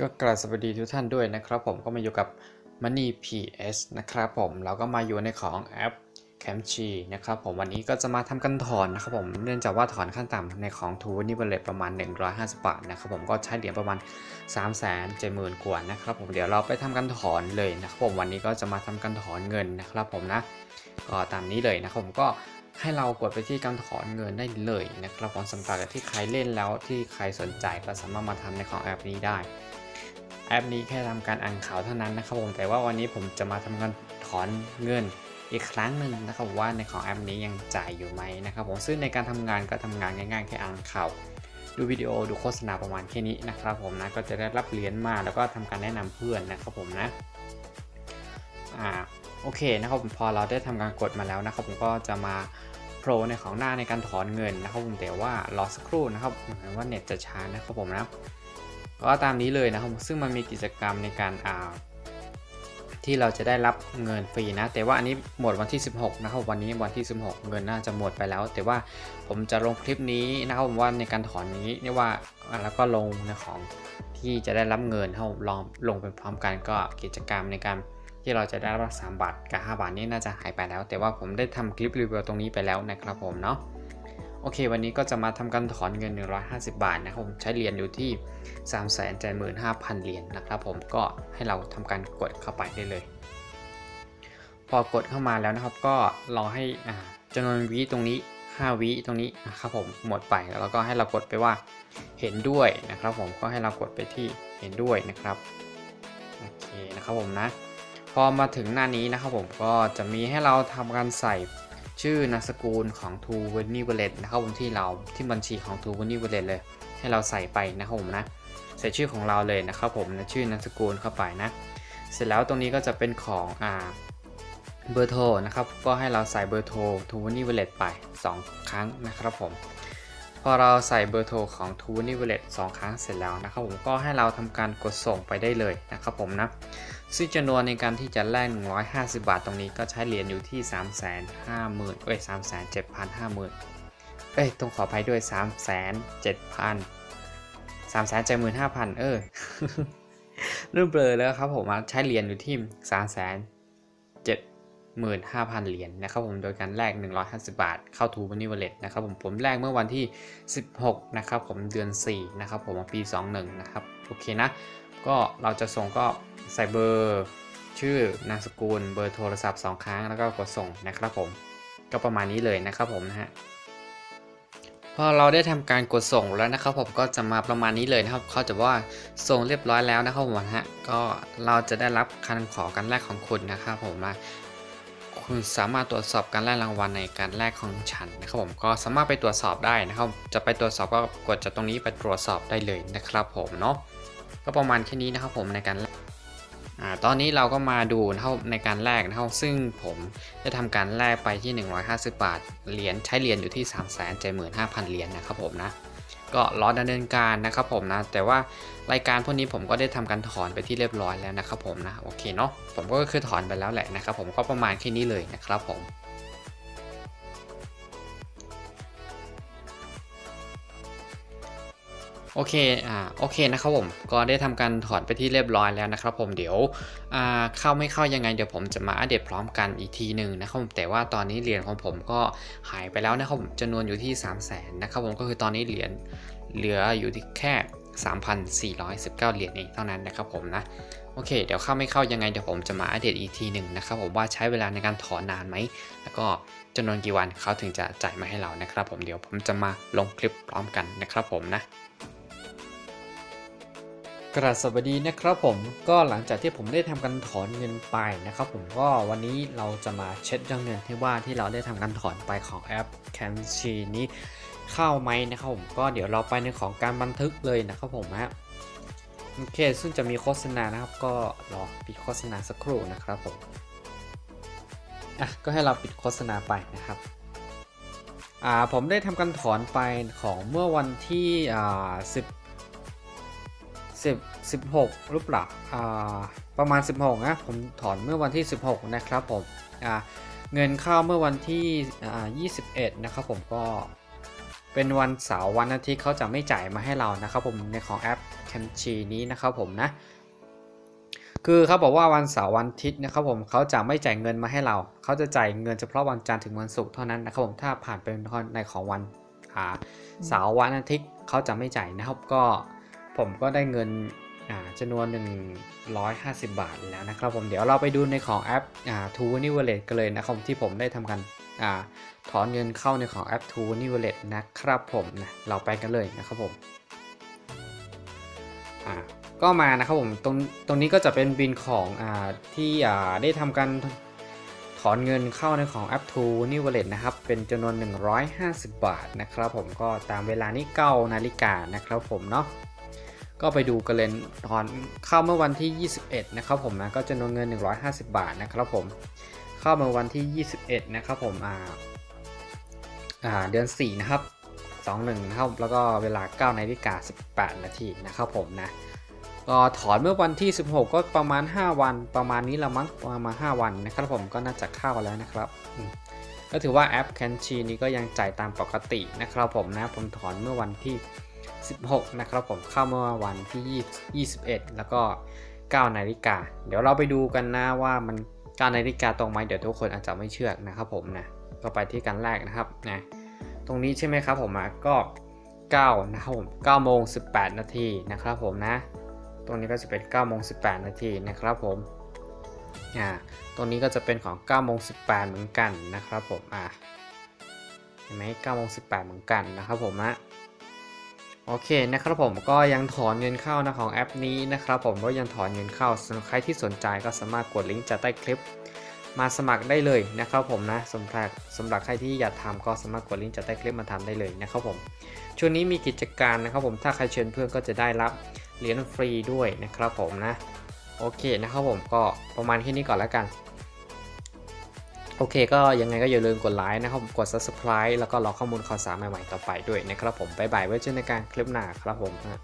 ก็กราบสวัสดีทุกท่านด้วยนะครับ ผมก็มาอยู่กับ Money PS นะครับผมเราก็มาอยู่ในของแอป c a m c h i นะครับผมวันนี้ก็จะมาทำกันถอนนะครับผมเนื่องจากว่าถอนขั้นต่ำในของทูนี่เบลเลตประมาณ 150 บาทนะครับผมก็ใช้เหรียญประมาณ 3 7 0 0 0 0กว่านะครับผมเดี๋ยวเราไปทำกันถอนเลยนะครับผมวันนี้ก็จะมาทำกันถอนเงินนะครับผมนะก็ตามนี้เลยนะครับผมก็ให้เรากดไปที่การถอนเงินได้เลยนะครับผมสำหรับที่ใครเล่นแล้วที่ใครสนใจก็สามารถมาทำในของแอปนี้ได้ แอปนี้แค่ทำการอ่านข่าวเท่านั้นนะครับผมแต่ว่าวันนี้ผมจะมาทำการถอนเงินอีกครั้งหนึ่งนะครับว่าในของแอปนี้ยังจ่ายอยู่ไหมนะครับผมซึ่งในการทำงานก็ทำงานง่ายๆแค่อ่านข่าวดูวิดีโอดูโฆษณาประมาณแค่นี้นะครับผมนะก็จะได้รับเหรียญมาแล้วก็ทำการแนะนำเพื่อนนะครับผมนะอ่าโอเคนะครับผมพอเราได้ทำการกดมาแล้วนะครับผมก็จะมาโปรในของหน้าในการถอนเงินนะครับผมแต่ว่ารอสักครู่นะครับเหมือนว่าเน็ตจะช้านะครับผมนะ ก็ตามนี้เลยนะครับซึ่งมันมีกิจกรรมในการอ่าที่เราจะได้รับเงินฟรีนะ แต่ว่าอันนี้หมดวันที่ 16 นะครับ วันนี้วันที่ 16 เงินน่าจะหมดไปแล้ว แต่ว่าผมจะลงคลิปนี้นะครับผมว่าในการถอนนี้นี่ว่าแล้วก็ลงในของที่จะได้รับเงินเท่าลองลงไปพร้อมกันก็กิจกรรมในการที่เราจะได้รับสามบาทกับ 5 บาทนี่น่าจะหายไปแล้ว แต่ว่าผมได้ทำคลิปรีวิวตรงนี้ไปแล้วนะครับผมเนาะ โอเค วันนี้ก็จะมาทำการถอนเงิน 150 บาทนะครับผมใช้เหรียญอยู่ที่ 3 7 5 0 0 0เหรียญนะครับผมก็ให้เราทำการกดเข้าไปได้เลย พอกดเข้ามาแล้วนะครับ ก็รอให้จำนวนวิตรงนี้ 5 วิตรงนี้นะครับผมหมดไปแล้วก็ให้เรากดไปว่าเห็นด้วยนะครับ ผมก็ให้เรากดไปที่เห็นด้วยนะครับโอเคนะครับผมนะ พอมาถึงหน้านี้นะครับผมก็จะมีให้เราทำการใส่ ชื่อนามสกุลของ t o w e n y Wallet นะครับผมที่เราที่บัญชีของ t o w e n y Wallet เลย ให้เราใส่ไปนะครับผมนะใส่ชื่อของเราเลยนะครับผมนะชื่อนามสกุลเข้าไปนะ เสร็จแล้วตรงนี้ก็จะเป็นของอ่าเบอร์โทรนะครับก็ให้เราใส่เบอร์โทร t o w e n y Wallet ไป 2 ครั้งนะครับผม พอเราใส่เบอร์โทรของ t o w e n y Wallet 2ครั้งเสร็จแล้วนะครับผมก็ให้เราทำการกดส่งไปได้เลยนะครับผมนะซึ่งจำนวนในการที่จะแลก150 บาทตรงนี้ก็ใช้เหรียญอยู่ที่ 3 5 0 0 0 0เอ้ย3 7 5 0 0 0เอ้ยต้องขออภัยด้วย 3 7 0 0 0 3 7 5 0 0 0 เออเริ่มเบลอแล้วครับผมใช้เหรียญอยู่ที่ 3 7 75,000 เหรียญนะครับผมโดยการแลก 150 บาท เข้าทูบันนี่วอลเล็ตนะครับผมผมแลกเมื่อวันที่ 16 นะครับผมเดือน 4 นะครับผมปี 21 นะครับโอเคนะ ก็เราจะส่งก็ใส่เบอร์ชื่อนามสกุลเบอร์โทรศัพท์ 2 ครั้งแล้วก็กดส่งนะครับผมก็ประมาณนี้เลยนะครับผมนะฮะพอเราได้ทำการกดส่งแล้วนะครับผมก็จะมาประมาณนี้เลยนะครับเขาจะว่าส่งเรียบร้อยแล้วนะครับผมนะฮะก็เราจะได้รับคำขอการแลกของคุณนะครับผมนะ คุณสามารถตรวจสอบการแลกรางวัลในการแลกของฉันนะครับผมก็สามารถไปตรวจสอบได้นะครับ จะไปตรวจสอบก็กดจากตรงนี้ไปตรวจสอบได้เลยนะครับผมเนาะก็ประมาณแค่นี้นะครับผมในการอ่าตอนนี้เราก็มาดูนะครับในการแลกนะครับซึ่งผมได้ทำการแลกไปที่ 150 บาทเหรียญใช้เหรียญอยู่ที่ 3 7 5 0 0 0เหรียญนะครับผมนะ ก็รอดำเนินการนะครับผมนะ แต่ว่ารายการพวกนี้ผมก็ได้ทำการถอนไปที่เรียบร้อยแล้วนะครับผมนะ โอเคเนาะ ผมก็คือถอนไปแล้วแหละนะครับผมก็ประมาณแค่นี้เลยนะครับผม โอเค อ่า โอเคนะครับผม ก็ได้ทำการถอนไปที่เรียบร้อยแล้วนะครับผมเดี๋ยว อ่า เข้าไม่เข้ายังไงเดี๋ยวผมจะมาอัปเดตพร้อมกันอีกทีหนึ่งนะครับผม แต่ว่าตอนนี้เหรียญของผมก็หายไปแล้วนะครับผมจำนวนอยู่ที่ 3 0 0 0 0นนะครับผม ก็คือตอนนี้เหรียญเหลืออยู่ที่แค่ 3,419 เหรียญเองเท่านั้นนะครับผมนะ โอเค เดี๋ยวเข้าไม่เข้ายังไงเดี๋ยวผมจะมาอัปเดตอีกทีหนึ่งนะครับผมว่าใช้เวลาในการถอนนานไหม แล้วก็จำนวนกี่วันเขาถึงจะจ่ายมาให้เรานะครับผม เดี๋ยวผมจะมาลงคลิปพร้อมกันนะครับผมนะ กราบสวัสดีนะครับผมก็หลังจากที่ผมได้ทำการถอนเงินไปนะครับผมก็วันนี้เราจะมาเช็คยอดเงินที่ว่าที่เราได้ทำการถอนไปของแอป c a n c h i นี้เข้าไหมนะครับผมก็เดี๋ยวเราไปในของการบันทึกเลยนะครับผมฮะโอเคซึ่งจะมีโฆษณานะครับก็รอปิดโฆษณาสักครู่นะครับผมอะก็ให้เราปิดโฆษณาไปนะครับอ่าผมได้ทำการถอนไปของเมื่อวันที่อ่า10 10 16หรือเปล่าอ่าประมาณ 16นะผมถอนเมื่อวันที่ 16 นะครับผมอ่าเงินเข้าเมื่อวันที่อ่า21 นะครับผมก็เป็นวันเสาร์วันอาทิตย์เขาจะไม่จ่ายมาให้เรานะครับผมในของแอป c มชีนี้นะครับผมนะคือเขาบอกว่าวันเสาร์วันอาทิตย์นะครับผมเขาจะไม่จ่ายเงินมาให้เรา เขาจะจ่ายเงินเฉพาะวันจันทร์ถึงวันศุกร์เท่านั้นนะครับผมถ้าผ่านเป็นในของวันเสาร์วันอาทิตย์เขาจะไม่จ่ายนะครับก็ ผมก็ได้เงินจำนวน 150 บาทแล้วนะครับผมเดี๋ยวเราไปดูในของแอปอ่า t o n i Wallet กันเลยนะครับที่ผมได้ทำการอถอนเงินเข้าในของแอป t o n i Wallet นะครับผมนะเราไปกันเลยนะครับผมก็มานะครับผมตรงตรงนี้ก็จะเป็นบินของอที่ได้ทำการถอนเงินเข้าในของแอป t o n i Wallet นะครับเป็นจำนวน 150 บาทนะครับผมก็ตามเวลานี้9นาฬิกานะครับผมเนาะ ก็ไปดูกันเลยถอนเข้าเมื่อวันที่ 21 นะครับผมนะก็จำนวนเงิน 150 บาทนะครับผม เข้าเมื่อวันที่ 21 นะครับผมอ่าอ่าเดือน 4 นะครับ 21 นะครับ แล้วก็เวลา 9นาฬิกา18 นาทีนะครับผมนะก็ถอนเมื่อวันที่ 16 ก็ประมาณ 5 วันประมาณนี้ละมั้งประมาณ 5 วันนะครับผมก็น่าจะเข้าแล้วนะครับก็ถือว่าแอป c a n c h i นี้ก็ยังจ่ายตามปกตินะครับผมนะผมถอนเมื่อวันที่ 16 นะครับผมเข้าเมื่อวันที่ 21 แล้วก็ 9 นาฬิกา เดี๋ยวเราไปดูกันนะว่ามัน9นาฬิกาตรงไหมเดี๋ยวทุกคนอาจจะไม่เชื่อนะครับผมนะก็ไปที่กันแรกนะครับนะตรงนี้ใช่ไหมครับผมอะก็9นะครับผม9โมง18 นาทีนะครับผมนะ ตรงนี้ก็จะเป็น9โมง18 นาทีนะครับผมอ่าตรงนี้ก็จะเป็นของ9โมง18 เหมือนกันนะครับผมอ่าเห็นไหม9โมง18 เหมือนกันนะครับผมนะ โอเคนะครับผมก็ยังถอนเงินเข้านะของแอปนี้นะครับผมก็ยังถอนเงินเข้าสำหรับใครที่สนใจก็สามารถกดลิงก์จากใต้คลิป มาสมัครได้เลยนะครับผมนะสำหรับสำหรับใครที่อยากทำก็สามารถกดลิงก์จากใต้คลิปมาทำได้เลยนะครับผมช่วงนี้มีกิจการนะครับผมถ้าใครเชิญเพื่อนก็จะได้รับเหรียญฟรีด้วยนะครับผมนะโอเคนะครับผมก็ประมาณแค่นี้ก่อนแล้วกัน โอเคก็ยังไงก็อย่าลืมกดไลค์นะครับกด subscribe แล้วก็รอข้อมูลข่าวสารใหม่ๆต่อไปด้วยนะครับผมบ๊ายบายไว้เจอกันในการคลิปหน้าครับผมนะ